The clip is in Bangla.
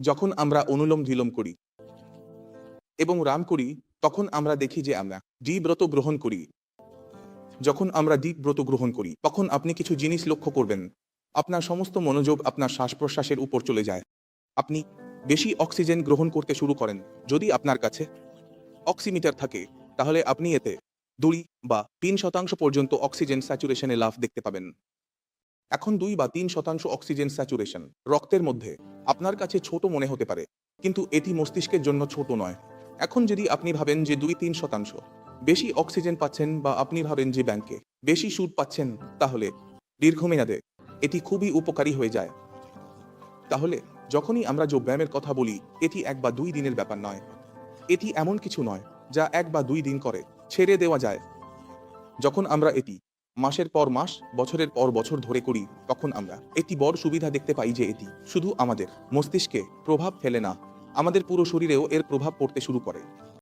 যখন আমরা অনুলোম বিলোম করি এবং রাম করি, তখন আমরা দেখি যে আমরা ডি ব্রত গ্রহণ করি। যখন আমরা ডিপ ব্রত গ্রহণ করি, তখন আপনি কিছু জিনিস লক্ষ্য করবেন। আপনার সমস্ত মনোযোগ আপনার শ্বাস প্রশ্বাসের উপর চলে যায়। আপনি বেশি অক্সিজেন গ্রহণ করতে শুরু করেন, যদি আপনার কাছে অক্সিমিটার থাকে, তাহলে আপনি এতে দুই বা তিন শতাংশ পর্যন্ত অক্সিজেন স্যাচুরেশনে লাভ দেখতে পাবেন। এখন দুই বা তিন শতাংশ অক্সিজেন স্যাচুরেশন, রক্তের মধ্যে। আপনার কাছে ছোট মনে হতে পারে, কিন্তু এটি মস্তিষ্কের জন্য ছোট নয়। এখন যদি আপনি ভাবেন যে দুই তিন শতাংশ, বেশি অক্সিজেন পাচ্ছেন বা আপনি ভাবেন যে ব্যাংকে বেশি সুদ পাচ্ছেন, তাহলে দীর্ঘমেয়াদে এটি খুবই উপকারী হয়ে যায়। তাহলে যখনই আমরা যোগ ব্যায়ামের কথা বলি, এটি এক বা দুই দিনের ব্যাপার নয়। এটি এমন কিছু নয়, যা এক বা দুই দিন করে ছেড়ে দেওয়া যায়। যখন আমরা এটি মাসের পর মাস, বছরের পর বছর ধরে করি তখন আমরা। এটি বড় সুবিধা দেখতে পাই যে এটি শুধু আমাদের মস্তিষ্কে প্রভাব ফেলে না, আমাদের পুরো শরীরেও এর প্রভাব পড়তে শুরু করে।